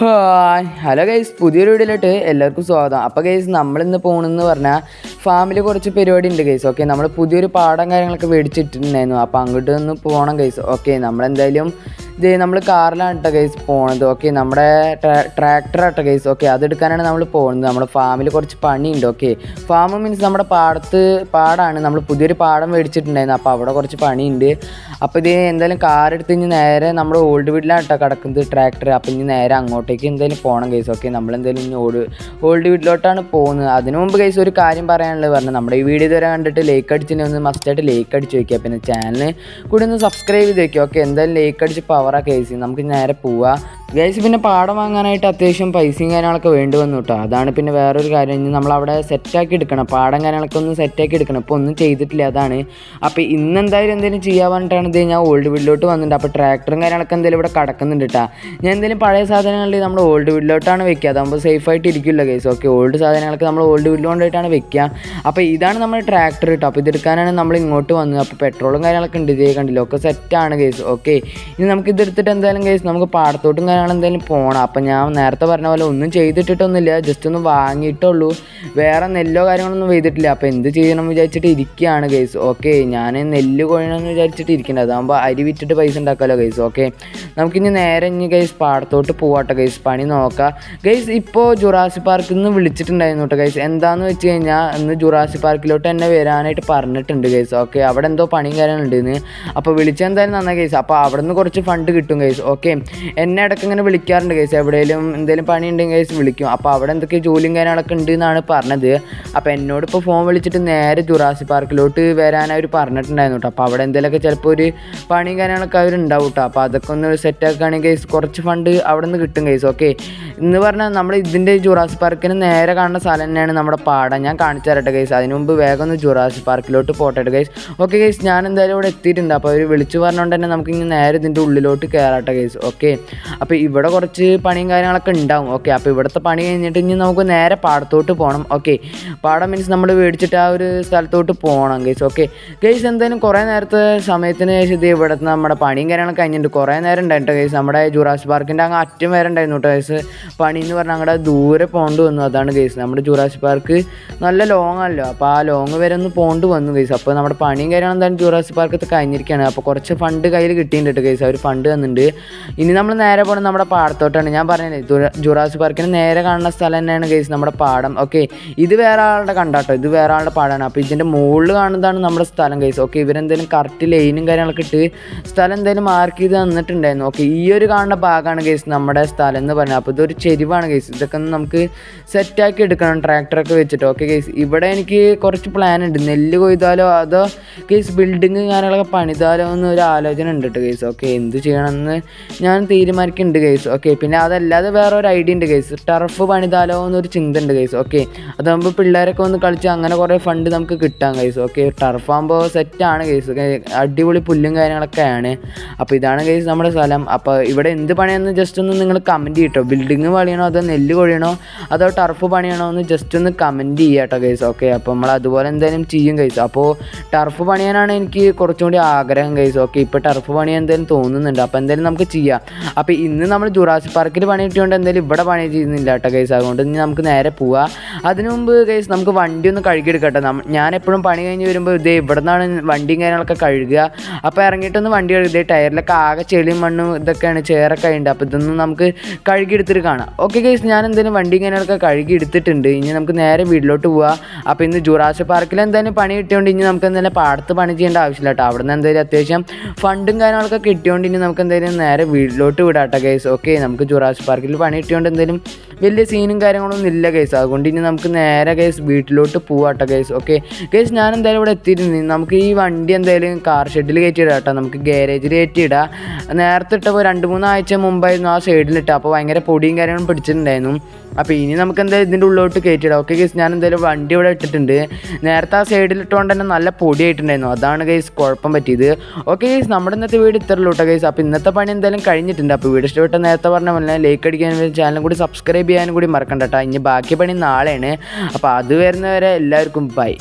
Hi. Hello guys പുതിയൊരു വീഡിയോയിലോട്ട് എല്ലാവർക്കും സ്വാഗതം. അപ്പോൾ ഗൈസ് നമ്മളിന്ന് പോകണമെന്ന് പറഞ്ഞാൽ ഫാമിലി കുറച്ച് പരിപാടി ഉണ്ട് ഗൈസ് ഓക്കെ നമ്മൾ പുതിയൊരു പാടം കാര്യങ്ങളൊക്കെ മേടിച്ചിട്ടുണ്ടായിരുന്നു. അപ്പോൾ അങ്ങോട്ട് ഒന്ന് പോകണം ഗൈസ് ഓക്കെ നമ്മളെന്തായാലും ഇത് നമ്മൾ കാറിലാണ് കേട്ടോ ഗൈസ് പോണത്. ഓക്കെ നമ്മുടെ ട്രാക്ടർ ആട്ടോ ഗൈസ് ഓക്കെ അതെടുക്കാനാണ് നമ്മൾ പോകുന്നത് നമ്മുടെ ഫാമിൽ കുറച്ച് പണിയുണ്ട്. ഓക്കെ ഫാം മീൻസ് നമ്മുടെ പാടത്ത് പാടാണ്. നമ്മൾ പുതിയൊരു പാടം മേടിച്ചിട്ടുണ്ടായിരുന്നു. അപ്പോൾ അവിടെ കുറച്ച് പണിയുണ്ട്. അപ്പോൾ ഇത് എന്തായാലും കാർ എടുത്ത് ഇനി നേരെ നമ്മുടെ ഓൾഡ് വീട്ടിലാണ് കേട്ടോ കിടക്കുന്നത് ട്രാക്ടർ അപ്പോൾ ഇനി നേരെ അങ്ങോട്ടേക്ക് എന്തായാലും പോകണം കേസ് ഓക്കെ നമ്മളെന്തായാലും ഇനി ഓട് ഓൾഡ് വീട്ടിലോട്ടാണ് പോകുന്നത്. അതിനു മുമ്പ് കേസ് ഒരു കാര്യം പറയാനുള്ളത് പറഞ്ഞു നമ്മുടെ ഈ വീഡിയോ ഇതുവരെ കണ്ടിട്ട് ലൈക്ക് അടിച്ചിട്ട് ഒന്ന് മസ്റ്റായിട്ട് ലൈക്ക് അടിച്ച് വയ്ക്കുക പിന്നെ ചാനൽ കൂടി ഒന്ന് സബ്സ്ക്രൈബ് ചെയ്ത് വയ്ക്കുക ഓക്കെ എന്തായാലും ലൈക്ക് അടിച്ച് പവറാണ് കേസ് നമുക്ക് നേരെ പോവാം. ഗൈസ് പിന്നെ പാടം വാങ്ങാനായിട്ട് അത്യാവശ്യം പൈസയും കാര്യങ്ങളൊക്കെ വേണ്ടി വന്നു കേട്ടോ അതാണ് പിന്നെ വേറൊരു കാര്യം. ഇനി നമ്മളവിടെ സെറ്റാക്കി എടുക്കണം. പാടം കാര്യങ്ങളൊക്കെ ഒന്ന് സെറ്റാക്കി എടുക്കണം. ഇപ്പോൾ ഒന്നും ചെയ്തിട്ടില്ല അതാണ്. അപ്പോൾ ഇന്ന് എന്തായാലും എന്തെങ്കിലും ചെയ്യാൻ പറഞ്ഞിട്ടാണ് ഞാൻ ഓൾഡ് വീട്ടിലോട്ട് വന്നിട്ടുണ്ട് അപ്പോൾ ട്രാക്ടറും കാര്യങ്ങളൊക്കെ എന്തെങ്കിലും ഇവിടെ കിടക്കുന്നുണ്ട് കേട്ടോ ഞാൻ എന്തെങ്കിലും പഴയ സാധനങ്ങളിൽ നമ്മൾ ഓൾഡ് വീട്ടിലോട്ടാണ് വെക്കുക. അതാകുമ്പോൾ സേഫ് ആയിട്ട് ഇരിക്കില്ല ഗൈസ് ഓക്കെ ഓൾഡ് സാധനങ്ങളൊക്കെ നമ്മൾ ഓൾഡ് വീട്ടിൽ കൊണ്ടുപോയിട്ടാണ് വെക്കുക. അപ്പോൾ ഇതാണ് നമ്മുടെ ട്രാക്ടർ കേട്ടോ അപ്പോൾ ഇതെടുക്കാനാണ് നമ്മൾ ഇങ്ങോട്ട് വന്നത്. അപ്പോൾ പെട്രോളും കാര്യങ്ങളൊക്കെ ഉണ്ട്. ഇതേ കണ്ടില്ല ഒക്കെ സെറ്റാണ് ഗൈസ് ഓക്കെ ഇനി നമുക്ക് ഇതെടുത്തിട്ട് എന്തായാലും ഗൈസ് നമുക്ക് പാടത്തോട്ടും കാര്യങ്ങൾ എന്തായാലും പോകണം അപ്പം ഞാൻ നേരത്തെ പറഞ്ഞ പോലെ ഒന്നും ചെയ്തിട്ടിട്ടൊന്നുമില്ല. ജസ്റ്റ് ഒന്ന് വാങ്ങിയിട്ടുള്ളൂ. വേറെ നെല്ലോ കാര്യങ്ങളൊന്നും ചെയ്തിട്ടില്ല. അപ്പോൾ എന്ത് ചെയ്യണം വിചാരിച്ചിട്ട് ഇരിക്കുകയാണ് കേസ് ഓക്കെ ഞാൻ നെല്ല് കൊഴണമെന്ന് വിചാരിച്ചിട്ട് ഇരിക്കേണ്ടത് അതാകുമ്പോൾ അരി വിറ്റിട്ട് പൈസ ഉണ്ടാക്കാമല്ലോ കേസ് ഓക്കെ നമുക്കിനി നേരെ ഇനി ഗൈസ് പാടത്തോട്ട് പോവാട്ടെ ഗൈസ് പണി നോക്കാം. ഗൈസ് ഇപ്പോൾ ജുറാസി പാർക്കിൽ നിന്ന് വിളിച്ചിട്ടുണ്ടായിരുന്നു കേട്ടോ ഗൈസ് എന്താണെന്ന് വെച്ച് കഴിഞ്ഞാൽ ഇന്ന് ജുറാസി പാർക്കിലോട്ട് എന്നെ വരാനായിട്ട് പറഞ്ഞിട്ടുണ്ട് ഗൈസ് ഓക്കെ അവിടെ എന്തോ പണിയും കാര്യങ്ങളുണ്ടെന്ന് അപ്പോൾ വിളിച്ചെന്തായാലും നന്നായി ഗൈസ് അപ്പോൾ അവിടെ നിന്ന് കുറച്ച് ഫണ്ട് കിട്ടും ഗൈസ് ഓക്കെ എന്നെ ഇടയ്ക്ക് ഇങ്ങനെ വിളിക്കാറുണ്ട് കേസ് എവിടെയെങ്കിലും എന്തെങ്കിലും പണി ഉണ്ടെങ്കിൽ കേസ് വിളിക്കും. അപ്പോൾ അവിടെ എന്തൊക്കെ ജോലിയും കാര്യങ്ങളൊക്കെ ഉണ്ട് എന്നാണ് പറഞ്ഞത്. അപ്പോൾ എന്നോട് ഇപ്പോൾ ഫോൺ വിളിച്ചിട്ട് നേരെ ജുറാസി പാർക്കിലോട്ട് വരാൻ അവർ പറഞ്ഞിട്ടുണ്ടായിരുന്നു കേട്ടോ അപ്പോൾ അവിടെ എന്തെങ്കിലുമൊക്കെ ചിലപ്പോൾ ഒരു പണിയും കാര്യങ്ങളൊക്കെ അവരുണ്ടാവും കേട്ടോ അപ്പോൾ അതൊക്കെ ഒന്ന് സെറ്റാക്കുകയാണെങ്കിൽ കേസ് കുറച്ച് ഫണ്ട് അവിടെ നിന്ന് കിട്ടും കേസ് ഓക്കെ എന്ന് പറഞ്ഞാൽ നമ്മൾ ഇതിന്റെ ജുറാസ് പാർക്കിന് നേരെ കാണുന്ന സ്ഥലം തന്നെയാണ് നമ്മുടെ പാടം. ഞാൻ കാണിച്ചു തരട്ടെ ഗൈസ് അതിന് മുമ്പ് വേഗം ഒന്ന് ജുറാസ് പാർക്കിലോട്ട് പോട്ടെ ഗൈസ് ഓക്കെ ഗൈസ് ഞാൻ എന്തായാലും ഇവിടെ എത്തിയിട്ടുണ്ട്. അപ്പോൾ അവർ വിളിച്ചു പറഞ്ഞുകൊണ്ട് തന്നെ നമുക്ക് ഇനി നേരെ ഇതിന്റെ ഉള്ളിലോട്ട് കയറാട്ടെ ഗൈസ് ഓക്കെ അപ്പോൾ ഇവിടെ കുറച്ച് പണിയും കാര്യങ്ങളൊക്കെ ഉണ്ടാവും. ഓക്കെ അപ്പോൾ ഇവിടുത്തെ പണി കഴിഞ്ഞിട്ട് ഇനി നമുക്ക് നേരെ പാടത്തോട്ട് പോകണം ഓക്കെ പാടം മീൻസ് നമ്മൾ മേടിച്ചിട്ട് ആ ഒരു സ്ഥലത്തോട്ട് പോകണം ഗൈസ് ഓക്കെ ഗൈസ് എന്തായാലും കുറേ നേരത്തെ സമയത്തിന് ശേഷം ഇത് ഇവിടുത്തെ നമ്മുടെ പണിയും കാര്യങ്ങളൊക്കെ കഴിഞ്ഞിട്ടുണ്ട്. കുറേ നേരം ഉണ്ടായിട്ടോ ഗൈസ് നമ്മുടെ ജുറാസ് പാർക്കിന്റെ അങ്ങ് അറ്റം വരെ ഉണ്ടായിരുന്നു കേട്ടോ ഗൈസ് പണി എന്ന് പറഞ്ഞാൽ അങ്ങടെ ദൂരെ പോകേണ്ടി വന്നു അതാണ് കേസ് നമ്മുടെ ജൂറാസി പാർക്ക് നല്ല ലോങ് ആണല്ലോ അപ്പോൾ ആ ലോങ് വരെ ഒന്ന് പോകേണ്ടി വന്നു കേസ് അപ്പോൾ നമ്മുടെ പണിയും കാര്യങ്ങളും എന്തായാലും ജൂറാസി പാർക്ക് കഴിഞ്ഞിരിക്കുകയാണ് അപ്പോൾ കുറച്ച് ഫണ്ട് കയ്യിൽ കിട്ടിയിട്ടുണ്ട് കേസ് അവർ ഫണ്ട് തന്നിട്ടുണ്ട് ഇനി നമ്മൾ നേരെ പോകണം നമ്മുടെ പാടത്തോട്ടാണ്. ഞാൻ പറഞ്ഞില്ലേ ജൂറാസി പാർക്കിന് നേരെ കാണുന്ന സ്ഥലം തന്നെയാണ് കേസ് നമ്മുടെ പാടം. ഓക്കെ ഇത് വേറെ ആളുടെ കണ്ടാട്ടോ. ഇത് വേറെ ആളുടെ പാടാണ്. അപ്പോൾ ഇതിന്റെ മുകളിൽ കാണുന്നതാണ് നമ്മുടെ സ്ഥലം കേസ് ഓക്കെ ഇവരെന്തെങ്കിലും കറക്റ്റ് ലൈനും കാര്യങ്ങളൊക്കെ ഇട്ട് സ്ഥലം എന്തെങ്കിലും മാർക്ക് ചെയ്ത് തന്നിട്ടുണ്ടായിരുന്നു. ഓക്കെ ഈ ഒരു കാണുന്ന ഭാഗമാണ് കേസ് നമ്മുടെ സ്ഥലം എന്ന് പറഞ്ഞത് അപ്പോൾ ഇതൊരു ചെരിവാണ് ഗൈസ് ഇതൊക്കെ ഒന്ന് നമുക്ക് സെറ്റാക്കി എടുക്കണം ട്രാക്ടറൊക്കെ വെച്ചിട്ട്. ഓക്കെ ഗൈസ് ഇവിടെ എനിക്ക് കുറച്ച് പ്ലാൻ ഉണ്ട്. നെല്ല് കൊയ്താലോ അതോ ഗൈസ് ബിൽഡിങ് കാര്യങ്ങളൊക്കെ പണിതാലോ എന്ന് ഒരു ആലോചന ഉണ്ട് കേട്ടോ ഗൈസ് ഓക്കെ എന്ത് ചെയ്യണമെന്ന് ഞാൻ തീരുമാനിക്കുന്നുണ്ട് ഗൈസ് ഓക്കെ പിന്നെ അതല്ലാതെ വേറെ ഒരു ഐഡിയ ഉണ്ട് ഗൈസ് ടർഫ് പണിതാലോ എന്നൊരു ചിന്ത ഉണ്ട് ഗൈസ് ഓക്കെ അതാകുമ്പോൾ പിള്ളേരൊക്കെ ഒന്ന് കളിച്ച് അങ്ങനെ കുറേ ഫണ്ട് നമുക്ക് കിട്ടാം ഗൈസ് ഓക്കെ ടർഫ് ആകുമ്പോൾ സെറ്റാണ് ഗൈസ് അടിപൊളി പുല്ലും കാര്യങ്ങളൊക്കെയാണ്. അപ്പോൾ ഇതാണ് ഗൈസ് നമ്മുടെ സ്ഥലം. അപ്പോൾ ഇവിടെ എന്ത് പണിയെന്ന് ജസ്റ്റ് ഒന്ന് നിങ്ങൾ കമന്റ് ചെയ്യട്ടോ ബിൽഡിങ് പണിയണോ അതോ നെല്ല് കൊഴിയണോ അതോ ടർഫ് പണിയണോ എന്ന് ജസ്റ്റ് ഒന്ന് കമന്റ് ചെയ്യുക കേട്ടോ ഗൈസ് ഓക്കെ അപ്പോൾ നമ്മൾ അതുപോലെ എന്തായാലും ചെയ്യും ഗൈസ് അപ്പോൾ ടർഫ് പണിയാനാണ് എനിക്ക് കുറച്ചും കൂടി ആഗ്രഹം ഗൈസ് ഓക്കെ ഇപ്പോൾ ടർഫ് പണിയാൻ എന്തായാലും തോന്നുന്നുണ്ട്. അപ്പോൾ എന്തായാലും നമുക്ക് ചെയ്യാം. അപ്പോൾ ഇന്ന് നമ്മൾ ജുറാസി പാർക്കിൽ പണി കിട്ടിയോണ്ട് എന്തായാലും ഇവിടെ പണി ചെയ്യുന്നില്ല കേട്ടോ ഗൈസ് അതുകൊണ്ട് ഇനി നമുക്ക് നേരെ പോവാം. അതിനു മുമ്പ് ഗൈസ് നമുക്ക് വണ്ടി ഒന്ന് കഴുകിയെടുക്കട്ടെ. ഞാൻ എപ്പോഴും പണി കഴിഞ്ഞ് വരുമ്പോൾ ഇതേ ഇവിടെ നിന്നാണ് വണ്ടിയും കാര്യങ്ങളൊക്കെ കഴുകുക. അപ്പോൾ ഇറങ്ങിയിട്ടൊന്ന് വണ്ടി കഴുകുക ടയറിലൊക്കെ ആകെ ചെളിയും മണ്ണും ഇതൊക്കെയാണ്. ചേറൊക്കെ ഉണ്ട് അപ്പോൾ ഇതൊന്നും നമുക്ക് കഴുകിയെടുത്തിട്ട് കാണാം. ഓക്കെ ഗൈസ് ഞാൻ എന്തായാലും വണ്ടി ഇങ്ങനെയൊക്കെ കഴുകി എടുത്തിട്ടുണ്ട്. ഇനി നമുക്ക് നേരെ വീട്ടിലോട്ട് പോവാം. അപ്പോൾ ഇന്ന് ജുറാസ് പാർക്കിൽ എന്തായാലും പണി കിട്ടിയോണ്ട് ഇനി നമുക്ക് എന്തായാലും പാടത്ത് പണി ചെയ്യേണ്ട ആവശ്യമില്ല കേട്ടോ അവിടെ നിന്ന് എന്തായാലും അത്യാവശ്യം ഫണ്ടും കാര്യങ്ങളൊക്കെ കിട്ടിയോണ്ട് ഇനി നമുക്ക് എന്തായാലും നേരെ വീട്ടിലോട്ട് വിടാട്ടോ ഗൈസ് ഓക്കെ നമുക്ക് ജുറാസ് പാർക്കിൽ പണി കിട്ടിയോണ്ട് എന്തായാലും വലിയ സീനും കാര്യങ്ങളൊന്നും ഇല്ല ഗൈസ് അതുകൊണ്ട് ഇനി നമുക്ക് നേരെ ഗൈസ് വീട്ടിലോട്ട് പോവാട്ടോ ഗൈസ് ഓക്കെ ഗൈസ് ഞാൻ എന്തായാലും ഇവിടെ എത്തിയിരുന്നു നമുക്ക് ഈ വണ്ടി എന്തായാലും കാർ ഷെഡിൽ കയറ്റിയിടാം കേട്ടോ നമുക്ക് ഗാരേജിൽ കയറ്റിയിടാം. നേരത്തെ ഇട്ടപ്പോൾ രണ്ട് മൂന്നാഴ്ച മുമ്പായിരുന്നു ആ സൈഡിലിട്ട് അപ്പോൾ ഭയങ്കര പൊടിയും കാര്യങ്ങളും പിടിച്ചിട്ടുണ്ടായിരുന്നു. അപ്പോൾ ഇനി നമുക്ക് എന്തായാലും ഇതിന്റെ ഉള്ളിലോട്ട് കയറ്റിയിടാം ഓക്കെ ഗൈസ് ഞാൻ എന്തായാലും വണ്ടി ഇവിടെ ഇട്ടിട്ടുണ്ട്. നേരത്തെ ആ സൈഡിൽ ഇട്ടുകൊണ്ട് തന്നെ നല്ല പൊടിയായിട്ടുണ്ടായിരുന്നു. അതാണ് ഗൈസ് കുഴപ്പം പറ്റിയത്. ഓക്കെ ഗൈസ് നമ്മുടെ ഇന്നത്തെ വീട് ഇത്രയുള്ളൂ കേട്ടോ ഗൈസ് അപ്പോൾ ഇന്നത്തെ പണി എന്തായാലും കഴിഞ്ഞിട്ടുണ്ട്. അപ്പോൾ വീട് ഇഷ്ടപ്പെട്ട നേരത്തെ പറഞ്ഞ പോലെ ലൈക്ക് അടിക്കാൻ ചാനലും കൂടി സബ്സ്ക്രൈബ് ചെയ്യാനും കൂടി മറക്കണ്ട കേട്ടോ ഇനി ബാക്കി പണി നാളെയാണ്. അപ്പോൾ അത് വരുന്നവരെ എല്ലാവർക്കും ബൈ